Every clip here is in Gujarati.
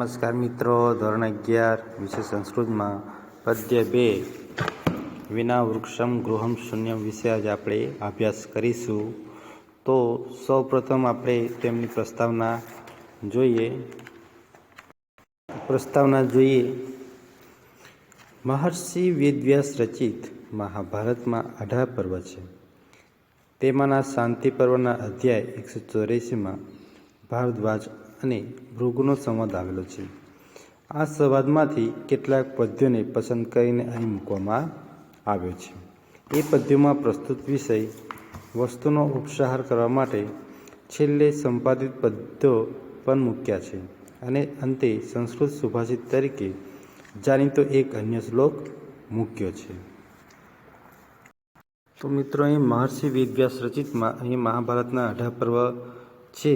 નમસ્કાર મિત્રો, ધોરણ અગિયાર વિશે સંસ્કૃતમાં પદ્ય બે, વિના વૃક્ષમ ગૃહમ શૂન્યમ વિશે આજે આપણે અભ્યાસ કરીશું. તો સૌપ્રથમ આપણે તેમની પ્રસ્તાવના જોઈએ. પ્રસ્તાવના જોઈએ. મહર્ષિ વેદવ્યાસ રચિત મહાભારતમાં અઢાર પર્વ છે. તેમાંના શાંતિ પર્વના અધ્યાય એકસો ચોર્યાસીમાં ભારદ્વાજ અને ભૃગુનો સંવાદ આવેલો છે. આ સંવાદમાંથી કેટલાક પદ્યોને પસંદ કરીને અહીં મૂકવામાં આવ્યો છે. એ પદ્યોમાં પ્રસ્તુત વિષય વસ્તુનો ઉપસાહાર કરવા માટે છેલ્લે સંપાદિત પદ્યો પણ મૂક્યા છે અને અંતે સંસ્કૃત સુભાષિત તરીકે જાણીતો એક અન્ય શ્લોક મૂક્યો છે. તો મિત્રો અહીં મહર્ષિ વેદવ્યાસ રચિતમાં અહીં મહાભારતના અઢા પર્વ છે.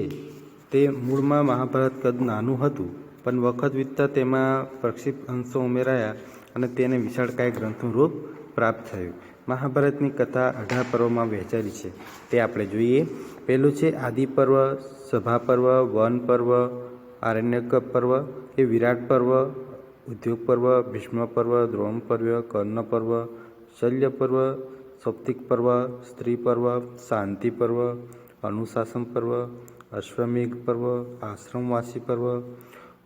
તે મૂળમાં મહાભારત કદ નાનું હતું, પણ વખત વીતતા તેમાં પ્રક્ષિપ્ત અંશો ઉમેરાયા અને તેને વિશાળકાય ગ્રંથનું રૂપ પ્રાપ્ત થયું. મહાભારતની કથા અઢાર પર્વમાં વહેંચાયેલી છે. તે આપણે જોઈએ. પહેલું છે આદિ પર્વ સભા પર્વ વન પર્વ આરણ્યક પર્વ એ વિરાટ પર્વ ઉદ્યોગ પર્વ ભીષ્મ પર્વ દ્રોણ પર્વ કર્ણ પર્વ શલ્ય પર્વ સૌપ્તિક પર્વ સ્ત્રી પર્વ શાંતિ પર્વ અનુશાસન પર્વ અશ્વમેઘ પર્વ, આશ્રમવાસી પર્વ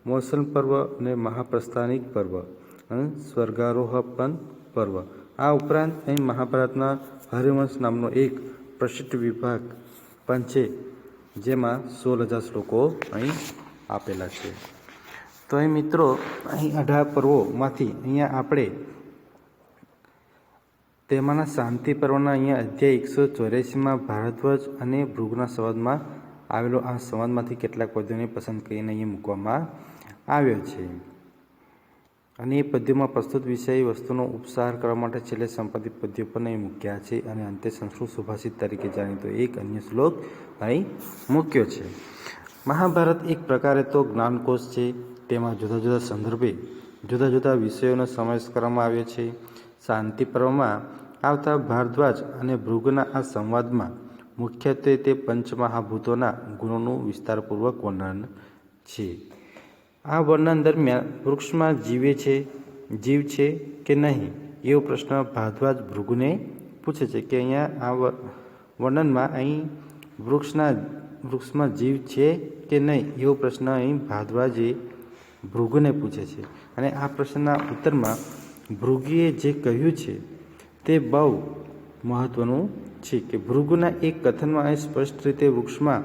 મોસન પર્વ અને મહાપ્રસ્થાનિક પર્વ અને સ્વર્ગારોહપન પર્વ. આ ઉપરાંત અહીં મહાભારતના હરિવંશ નામનો એક પ્રસિદ્ધ વિભાગ પણ છે, જેમાં સોળ હજાર શ્લોકો અહીં આપેલા છે. તો અહીં મિત્રો, અહીં અઢાર પર્વોમાંથી અહીંયા આપણે તેમાંના શાંતિ પર્વના અહીંયા અધ્યાય એકસો ચોર્યાસીમાં ભારતવર્ષ અને ભૃગના સંવાદમાં આવેલો આ સંવાદમાંથી કેટલાક પદ્યોને પસંદ કરીને અહીં મૂકવામાં આવ્યો છે. અને એ પદ્યોમાં પ્રસ્તુત વિષય વસ્તુનો ઉપસાર કરવા માટે છેલ્લે સંપાદિત પદ્યો પણ અહીં મૂક્યા છે અને અંતે સંસ્કૃત સુભાષિત તરીકે જાણીતો એક અન્ય શ્લોક અહીં મૂક્યો છે. મહાભારત એક પ્રકારે તો જ્ઞાનકોશ છે. તેમાં જુદા જુદા સંદર્ભે જુદા જુદા વિષયોનો સમાવેશ કરવામાં આવ્યો છે. શાંતિ પર્વમાં આવતા ભારદ્વાજ અને ભૃગના આ સંવાદમાં મુખ્યત્વે તે પંચમહાભૂતોના ગુણોનું વિસ્તારપૂર્વક વર્ણન છે. આ વર્ણન દરમિયાન વૃક્ષમાં જીવે છે, જીવ છે કે નહીં, એવો પ્રશ્ન ભારદ્વાજ ભૃગુને પૂછે છે કે અહીંયા આ વર્ણનમાં અહીં વૃક્ષના, વૃક્ષમાં જીવ છે કે નહીં, એવો પ્રશ્ન અહીં ભારદ્વાજે ભૃગુને પૂછે છે. અને આ પ્રશ્નના ઉત્તરમાં ભૃગુએ જે કહ્યું છે તે બહુ મહત્વનું છે કે ભૃગુના એક કથનમાં અહીં સ્પષ્ટ રીતે વૃક્ષમાં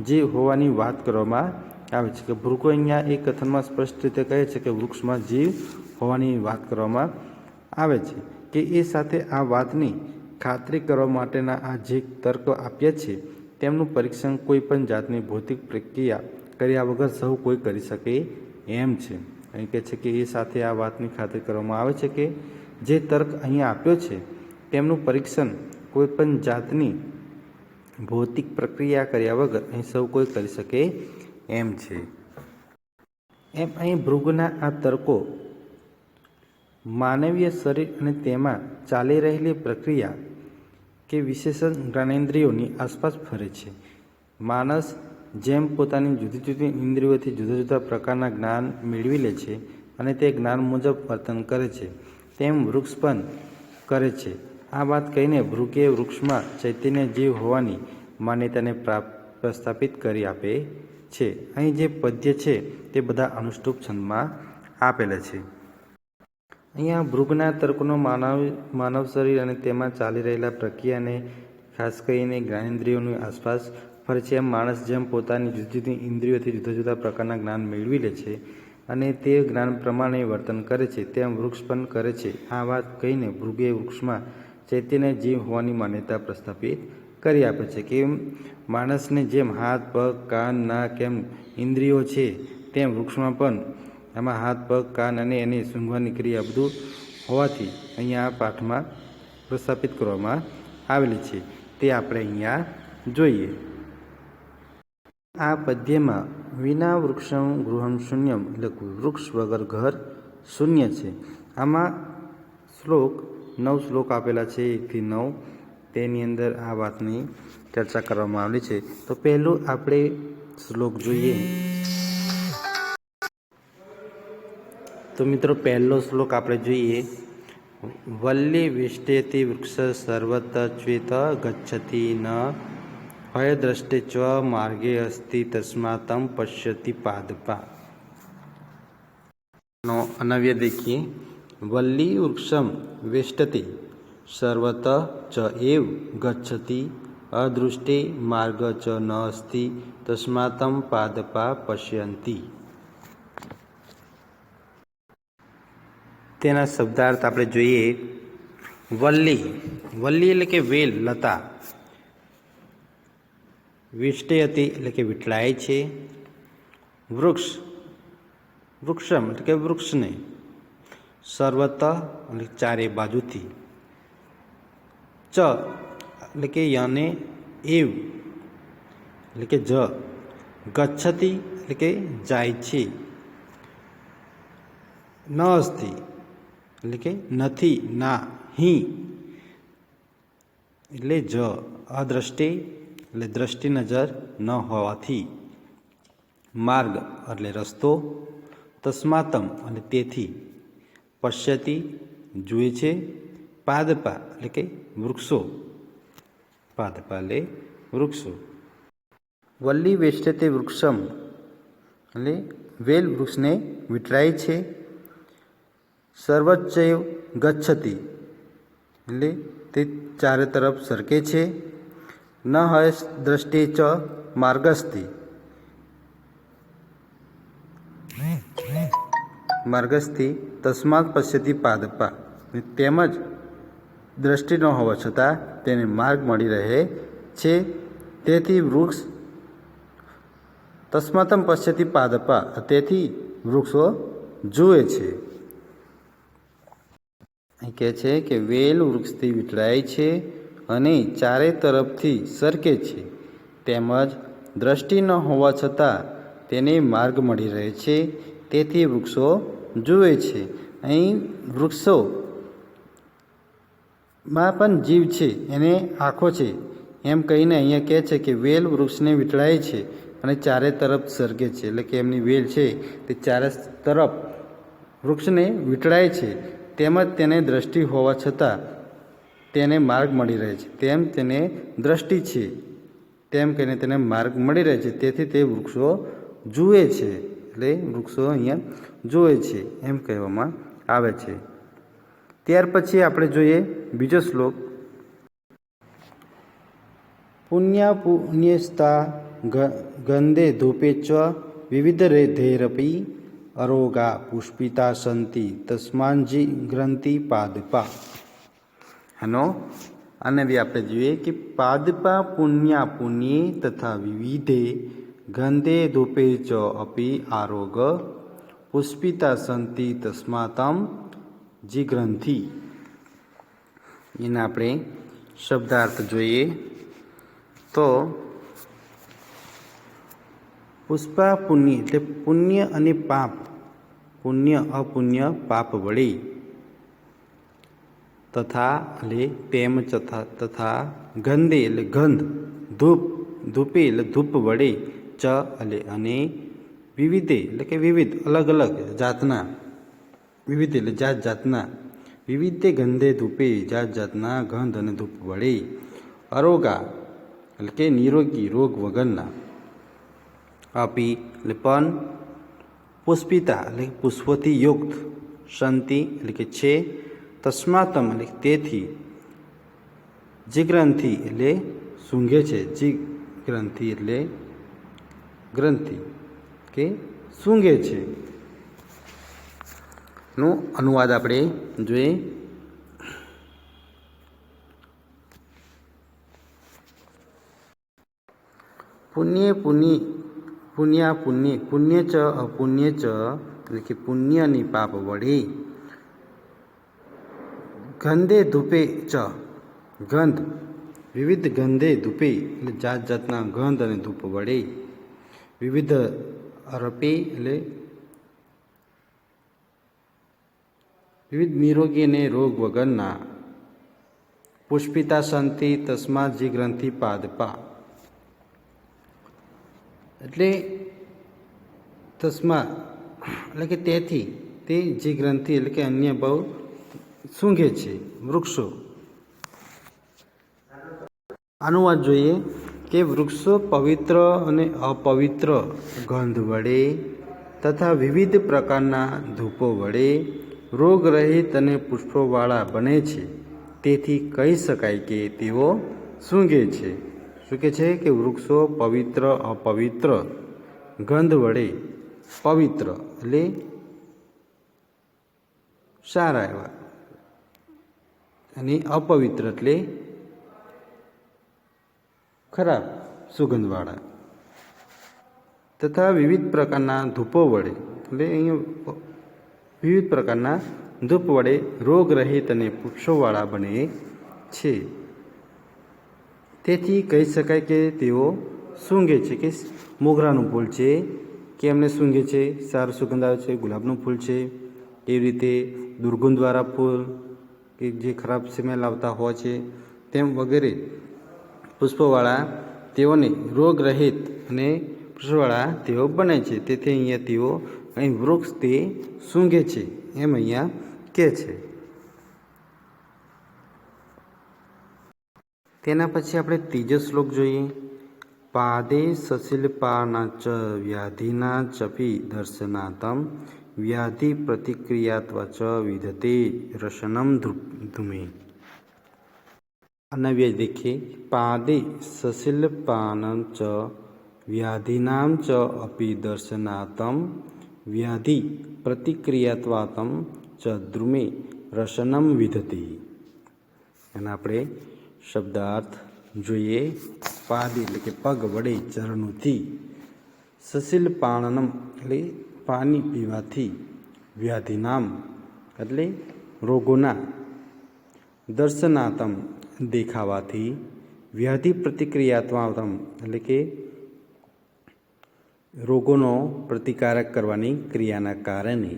જે હોવાની વાત કરવામાં આવે છે કે ભૃગુ અહીંયા એક કથનમાં સ્પષ્ટ રીતે કહે છે કે વૃક્ષમાં જીવ હોવાની વાત કરવામાં આવે છે કે એ સાથે આ વાતની ખાતરી કરવા માટેના આ જે તર્ક આપ્યા છે, તેમનું પરીક્ષણ કોઈ પણ જાતની ભૌતિક પ્રક્રિયા કર્યા વગર સૌ કોઈ કરી શકે એમ છે. અહીં કહે છે કે એ સાથે આ વાતની ખાતરી કરવામાં આવે છે કે જે તર્ક અહીંયા આપ્યો છે તેમનું પરીક્ષણ કોઈપણ જાતની ભૌતિક પ્રક્રિયા કર્યા વગર અહીં સૌ કોઈ કરી શકે એમ છે. એમ અહીં ભૃગના આ તર્કો માનવીય શરીર અને તેમાં ચાલી રહેલી પ્રક્રિયા કે વિશેષણ જ્ઞાનેન્દ્રિયોની આસપાસ ફરે છે. માણસ જેમ પોતાની જુદી જુદી ઇન્દ્રિયોથી જુદા જુદા પ્રકારના જ્ઞાન મેળવી લે છે અને તે જ્ઞાન મુજબ વર્તન કરે છે, તેમ વૃક્ષ પણ કરે છે. આ વાત કહીને ભૃગે વૃક્ષમાં ચૈતન્ય જીવ હોવાની માન્યતાને પ્રસ્થાપિત કરી આપે છે. અહીં જે પદ્ય છે તે બધા અનુષ્ટુપ છંદમાં આપેલા છે. અહીંયા ભૃગના તર્કનો માનવ માનવ શરીર અને તેમાં ચાલી રહેલા પ્રક્રિયાને ખાસ કરીને જ્ઞાનેન્દ્રિયોની આસપાસ ફરે છે એમ માણસ જેમ પોતાની જુદી જુદી ઇન્દ્રિયોથી જુદા જુદા પ્રકારના જ્ઞાન મેળવી લે છે અને તે જ્ઞાન પ્રમાણે વર્તન કરે છે, તેમ વૃક્ષ પણ કરે છે. આ વાત કહીને ભૃગે વૃક્ષમાં ચૈતન્ય જીવ હોવાની માન્યતા પ્રસ્થાપિત કરી આપે છે કે માણસને જેમ હાથ, પગ, કાન, નાક એમ ઇન્દ્રિયો છે, તેમ વૃક્ષમાં પણ એમાં હાથ, પગ, કાન અને એની સૂંઘવાની ક્રિયા બધું હોવાથી અહીંયા આ પાઠમાં પ્રસ્થાપિત કરવામાં આવેલી છે. તે આપણે અહીંયા જોઈએ. આ પદ્યમાં વિના વૃક્ષમ ગૃહમ શૂન્યમ, એટલે વૃક્ષ વગર ઘર શૂન્ય છે. આમાં શ્લોક નવ શ્લોક આપેલા છે, એકથી નવ. તેની અંદર આ વાતની ચર્ચા કરવામાં આવેલી છે. તો પહેલું આપણે શ્લોક જોઈએ. તો મિત્રો, પહેલો શ્લોક આપણે જોઈએ. વલ્લી વિષ્ટેતી વૃક્ષ સર્વત શ્વેત ગચ્છતી ન. હયદ્રષ્ટે ચ માર્ગે અસ્તિ તસ્માતમ પશ્યતિ પાદપા. અનવ્ય દેખીએ. વલ્લી વૃક્ષમ વેષ્ટતે. સર્વત ચ એવ ગચ્છતિ. અદૃષ્ટિ માર્ગ ચ ન અસ્તિ તસ્માતમ પાદપા પશ્યંતી. તેના શબ્દાર્થ આપણે જોઈએ વલ્લી. વલ્લી એટલે કે વેલ, લતા. વિષ્ટે હતી એટલે કે વિટલાય છે. વૃક્ષ. વૃક્ષમ એટલે કે વૃક્ષને. સર્વત એટલે ચારે બાજુથી. ચ, એટલે કે યને એવ, એટલે કે જ. ગચ્છતી, એટલે કે જાય છે. ન અસ્તિ એટલે કે નથી, ના, હિ, એટલે જ. અદ્રષ્ટિ, એટલે દ્રષ્ટિ નજર ન હોવાથી. માર્ગ, એટલે રસ્તો. તસ્માતમ અને તેથી. પશ્યતિ, જુએ છે, પાદપા એટલે કે વૃક્ષો. પાદપા એટલે વૃક્ષો. વલ્લી વેષ્ટતે વૃક્ષમ એટલે વેલ વૃક્ષને વિટરાય છે. સર્વચ્ચૈવ ગચ્છતી એટલે તે ચારે તરફ સરકે છે. ન હય દ્રષ્ટિ ચ માર્ગસ્થી. માર્ગસ્થી તસ્માત પશ્યતી પાદપા. તેમજ દ્રષ્ટિ ન હોવા છતાં તેને માર્ગ મળી રહે છે. તેથી વૃક્ષ તસ્માતમ પશ્યતી પાદપા. તેથી વૃક્ષો જુએ છે. કહે છે કે વેલ વૃક્ષથી વીંટળાય છે અને ચારે તરફથી સરકે છે. તેમજ દ્રષ્ટિ ન હોવા છતાં તેને માર્ગ મળી રહે છે. તેથી વૃક્ષો જુએ છે. અહીં વૃક્ષોમાં પણ જીવ છે, એને આંખો છે. એમ કહીને અહીંયા કહે છે કે વેલ વૃક્ષને વીંટળાય છે અને ચારે તરફ સર્ગે છે. એટલે કે એમની વેલ છે તે ચારે તરફ વૃક્ષને વીંટળાય છે. તેમજ તેને દ્રષ્ટિ હોવા છતાં તેને માર્ગ મળી રહે છે. તેમ તેને દ્રષ્ટિ છે. તેમ કહીને તેને માર્ગ મળી રહે છે. તેથી તે વૃક્ષો જુએ છે. એટલે વૃક્ષો અહીંયા જુએ છે એમ કહેવામાં આવે છે. ત્યાર પછી આપણે જોઈએ બીજો શ્લોક. પુણ્યા પુણ્યસ્તા ગંધે ધૂપે ચ વિવિધ રેધેરપી અરોગા પુષ્પિતા સંતિ તસ્માનજી ગ્રંથિ પાદપા. હનો? આને બી આપણે જોઈએ કે પાદપા પુણ્યા પુણ્યે તથા વિવિધે ગંધે ધૂપે ચ અપી આરોગ પુષ્પિતા સંતિ તસ્માતમ જીગ્રંથિ. એના આપણે શબ્દાર્થ જોઈએ. તો પુષ્પા પુણ્ય એટલે પુણ્ય અને પાપ. પુણ્ય, અપુણ્ય, પાપ વળી તથા એટલે તેમ તથા ગંધે એટલે ગંધ, ધૂપ. ધૂપે એટલે ધૂપ વડે, ચ એટલે અને વિવિધે, એટલે કે વિવિધ અલગ અલગ જાતના, વિવિધ એટલે જાત જાતના વિવિધે ગંધે ધૂપે જાત જાતના ગંધ અને ધૂપ વડે, અરોગા, એટલે કે નિરોગી રોગ વગરના, આપી, એટલે પણ પુષ્પિતા, એટલે પુષ્પોથી યુક્ત શાંતિ એટલે કે છે, તસ્માતમ, એટલે તેથી, જીગ્રંથિ, એટલે સૂંઘે છે જી ગ્રંથિ એટલે ગ્રંથિ. કે સૂંઘે છે. નો અનુવાદ આપણે જોઈએ. પુણ્ય પુણ્ય, પુણ્યા, પુણ્ય પુણ્ય ચ, અપુણ્ય ચ, એટલે કે પુણ્યની પાપ વડે. ગંધે ધૂપે ચ, ગંધ. વિવિધ ગંધે ધૂપે, એટલે જાત જાતના ગંધ અને ધૂપ વડે. વિવિધ અરપે એટલે વિવિધ નિરોગી અને રોગ વગરના પુષ્પિતા સંતિ તસ્મા જી ગ્રંથિ પાદપા. એટલે તસ્મા, એટલે કે તેથી તે જે ગ્રંથિ એટલે કે અન્ય બહુ સૂંઘે છે વૃક્ષો. અનુવાદ જોઈએ કે વૃક્ષો પવિત્ર અને અપવિત્ર ગંધ વડે તથા વિવિધ પ્રકારના ધૂપો વડે રોગરહિત અને પુષ્પોવાળા બને છે. તેથી કહી શકાય કે તેઓ સૂંઘે છે. શું કે છે કે વૃક્ષો પવિત્ર, અપવિત્ર, ગંધ વડે પવિત્ર એટલે સારા એવા. અને અપવિત્ર એટલે ખરાબ સુગંધવાળા. તથા વિવિધ પ્રકારના ધૂપો વડે, એટલે અહીંયા વિવિધ પ્રકારના ધૂપ વડે રોગરહિત અને વૃક્ષોવાળા બને છે. તેથી કહી શકાય કે તેઓ સૂંઘે છે કે મોગરાનું ફૂલ છે. કે એમને સૂંઘે છે? સારું સુગંધ આવે છે, ગુલાબનું ફૂલ છે. એવી રીતે દુર્ગંધવાળા ફૂલ કે જે ખરાબ સ્મેલ આવતા હોય છે, તેમ વગેરે. પુષ્પોવાળા તેઓને રોગરહિત અને પુષ્પવાળા તેઓ બને છે. તેથી અહીંયા તેઓ અહીં વૃક્ષ તે સૂંઘે છે એમ અહીંયા કહે છે. તેના પછી આપણે ત્રીજો શ્લોક જોઈએ. પાદે સશિલ્પાના ચ વ્યાધિના ચપી દર્શનાતમ વ્યાધિ પ્રતિક્રિયાત્વ ચ વિધતે રસનમ ધૂમે. અનવ્ય देखिए पादे सशिल्पानं च व्याधीनां च अपि दर्शनातं व्याधि પ્રતિક્રિયાત્વાતમ ચ દ્રુમે રસનમ વિધતી એના આપણે શબ્દાર્થ જોઈએ પાદી એટલે કે પગ વડે ચરણોથી સશીલ પાણનમ એટલે પાણી પીવાથી વ્યાધિનામ એટલે રોગોના દર્શનાતમ દેખાવાથી વ્યાધિ પ્રતિક્રિયાત્મા એટલે કે રોગોનો પ્રતિકારક કરવાની ક્રિયાના કારણે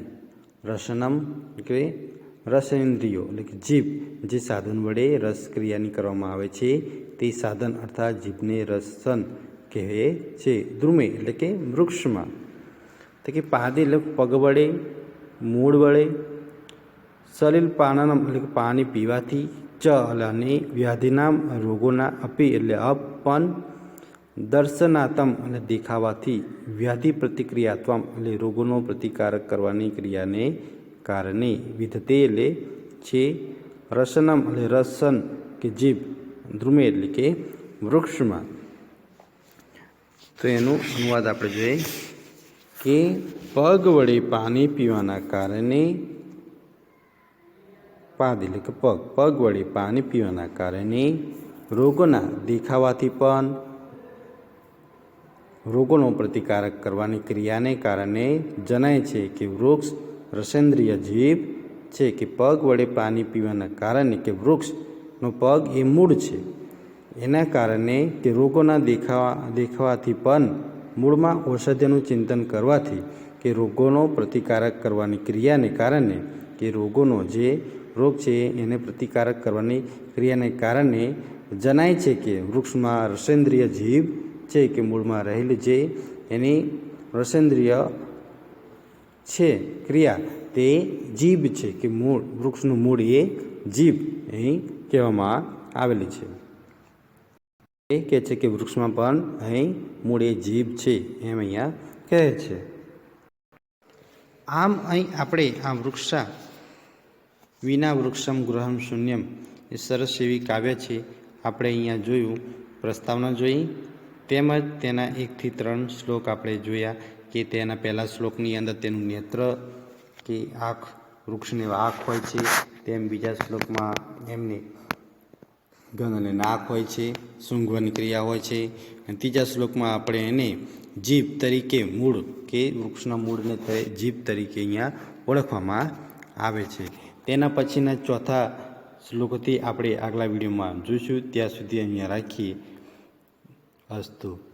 રસનમ, એટલે રસેન્દ્રિયો, એટલે કે જીભ, જે સાધન વડે રસ ક્રિયાની કરવામાં આવે છે, તે સાધન અર્થાત જીભને રસન કહે છે. દ્રુમે એટલે કે વૃક્ષમાં તો કે પાદે, એટલે પગ વડે, મૂળ વડે સલીલ પાનનમ, એટલે કે પાણી પીવાથી ચ અને વ્યાધિનામ રોગોના અપી એટલે અપન, દર્શનાતમ અને દેખાવાથી વ્યાધિ પ્રતિક્રિયાત્વમ એટલે રોગોનો પ્રતિકારક કરવાની ક્રિયાને કારણે વિધતે એટલે છે રસનમ એટલે રસન કે જીભ, ધ્રુમે એટલે કે વૃક્ષમાં. તો એનું અનુવાદ આપણે જોઈએ કે પગ વડે પાણી પીવાના કારણે પાદ એટલે કે પગ પગ વડે પાણી પીવાના કારણે રોગોના દેખાવાથી પણ રોગોનો પ્રતિકારક કરવાની ક્રિયાને કારણે જણાય છે કે વૃક્ષ રસેન્દ્રિય જીવ છે કે પગ વડે પાણી પીવાના કારણે કે વૃક્ષનો પગ એ મૂળ છે. એના કારણે કે રોગોના દેખાવા, દેખાવાથી પણ મૂળમાં ઔષધ્યનું ચિંતન કરવાથી કે રોગોનો પ્રતિકારક કરવાની ક્રિયાને કારણે કે રોગોનો જે રોગ છે એને પ્રતિકારક કરવાની ક્રિયાને કારણે જણાય છે કે વૃક્ષમાં રસેન્દ્રિય જીવ છે કે મૂળમાં રહેલી જે એની રસેન્દ્રિય છે ક્રિયા તે જીભ છે કે મૂળ, વૃક્ષનું મૂળ એ જીભ અહીં કહેવામાં આવેલી છે. એ કહે છે કે વૃક્ષમાં પણ અહીં મૂળ એ જીભ છે એમ અહીંયા કહે છે. આમ અહીં આપણે આ વૃક્ષા વિના વૃક્ષમ ગૃહમ શૂન્યમ. એ સરસ એવી કાવ્ય છે. આપણે અહીંયા જોયું, પ્રસ્તાવના જોઈ, તેમજ તેના એકથી ત્રણ શ્લોક આપણે જોયા કે તેના પહેલાં શ્લોકની અંદર તેનું નેત્ર કે આંખ, વૃક્ષની આંખ હોય છે, તેમ બીજા શ્લોકમાં એમને ગન અને નાક હોય છે સૂંઘવાની ક્રિયા હોય છે. અને ત્રીજા શ્લોકમાં આપણે એને જીભ તરીકે મૂળ કે વૃક્ષના મૂળને જીભ તરીકે અહીંયા ઓળખવામાં આવે છે. તેના પછીના ચોથા શ્લોકોથી આપણે આગલા વિડીયોમાં જોઈશું. ત્યાં સુધી અહીંયા રાખીએ. અસ્તુ.